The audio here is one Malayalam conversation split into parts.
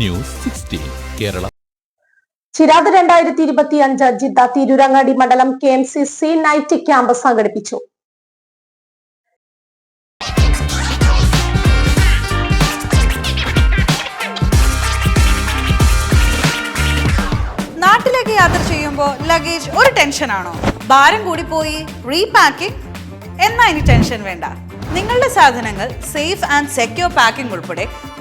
News sixteen Kerala. ചിരാത് രണ്ടായിരത്തി ഇരുപത്തി അഞ്ച് ജിദ്ദ തിരൂരങ്ങാടി മണ്ഡലം K M C C night camp സംഘടിപ്പിച്ചു. നാട്ടിലേക്ക് യാത്ര ചെയ്യുമ്പോൾ ലഗേജ് ഒരു ടെൻഷനാണോ? ഭാരം കൂടി പോയി റീപാക്കിംഗ് എന്നാ ഇനി ടെൻഷൻ വേണ്ട. നിങ്ങളുടെ സാധനങ്ങൾ സേഫ് ആൻഡ് സെക്യൂർ പാക്കിംഗ് ഉൾപ്പെടെ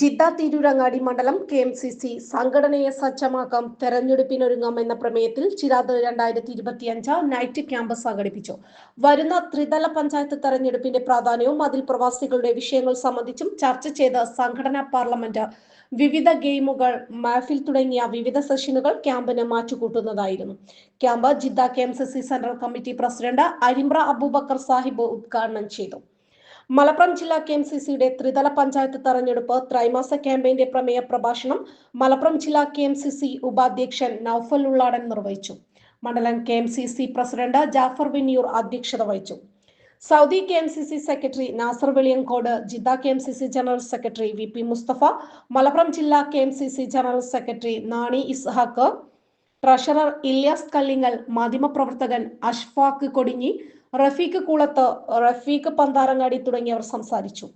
ജിദ്ദ തിരൂരങ്ങാടി മണ്ഡലം കെ എം സി സി സംഘടനയെ സജ്ജമാക്കാം തെരഞ്ഞെടുപ്പിനൊരുങ്ങാം എന്ന പ്രമേയത്തിൽ ചിരാത് രണ്ടായിരത്തി ഇരുപത്തിയഞ്ച് നൈറ്റ് ക്യാമ്പസ് സംഘടിപ്പിച്ചു. വരുന്ന ത്രിതല പഞ്ചായത്ത് തെരഞ്ഞെടുപ്പിന്റെ പ്രാധാന്യവും അതിൽ പ്രവാസികളുടെ വിഷയങ്ങൾ സംബന്ധിച്ചും ചർച്ച ചെയ്ത് സംഘടനാ പാർലമെന്റ് വിവിധ ഗെയിമുകൾ മാഫിൽ തുടങ്ങിയ വിവിധ സെഷനുകൾ ക്യാമ്പിന് മാറ്റുകൂട്ടുന്നതായിരുന്നു. Camp Jeddah K M C C central committee president Arimbra Aboobacker Sahib ഉദ്ഘാടനം ചെയ്തു. മലപ്പുറം ജില്ലാ കെ എം സി സിയുടെ ത്രിതല പഞ്ചായത്ത് തെരഞ്ഞെടുപ്പ് ത്രൈമാസ ക്യാമ്പയിന്റെ പ്രമേയ പ്രഭാഷണം മലപ്പുറം ജില്ലാ കെ എം സി സി ഉപാധ്യക്ഷൻ നൌഫൽ ഉള്ളാടൻ നിർവഹിച്ചു. മണ്ഡലം K M C C president Jafar Vinniyur അധ്യക്ഷത വഹിച്ചു. Saudi K M C C secretary Nasar Veliyankode Jeddah K M C C general secretary V P Musthafa Malappuram ജില്ലാ K M C C general secretary Nani Ishaq treasurer Ilyas Kallingal മാധ്യമപ്രവർത്തകൻ അഷ്ഫാഖ് കൊടിഞ്ഞി റഫീഖ് കൂളത്ത് റഫീഖ് പന്താരങ്ങാടി തുടങ്ങിയവർ സംസാരിച്ചു.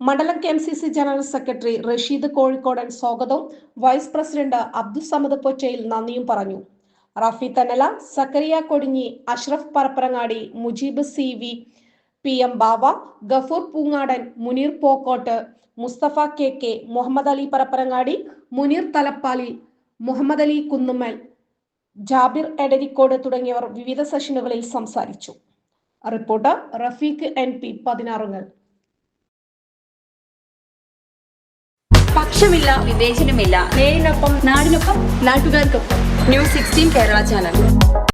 മണ്ഡലം K M C C general secretary Rasheed Kozhikodan സ്വാഗതവും വൈസ് പ്രസിഡന്റ് അബ്ദുസമദ് പൊച്ചയിൽ നന്ദിയും പറഞ്ഞു. Rafi Thannala Zakariya Kodinhi Ashraf Parappanangadi Mujeeb C V P M Bava Gafoor Poongadan Muneer Pokkottu Musthafa K K Muhammad Ali Parappanangadi Muneer Thalappalil Muhammad Ali Kunnummal Jabir Edarikode തുടങ്ങിയവർ വിവിധ സെഷനുകളിൽ സംസാരിച്ചു. റിപ്പോർട്ടർ റഫീഖ് എൻ പി പതിനാറുകൾ പക്ഷമില്ല വിവേചനമില്ല. നേരിനൊപ്പം നാടിനൊപ്പം നാട്ടുകാർക്കൊപ്പം. News sixteen Kerala channel.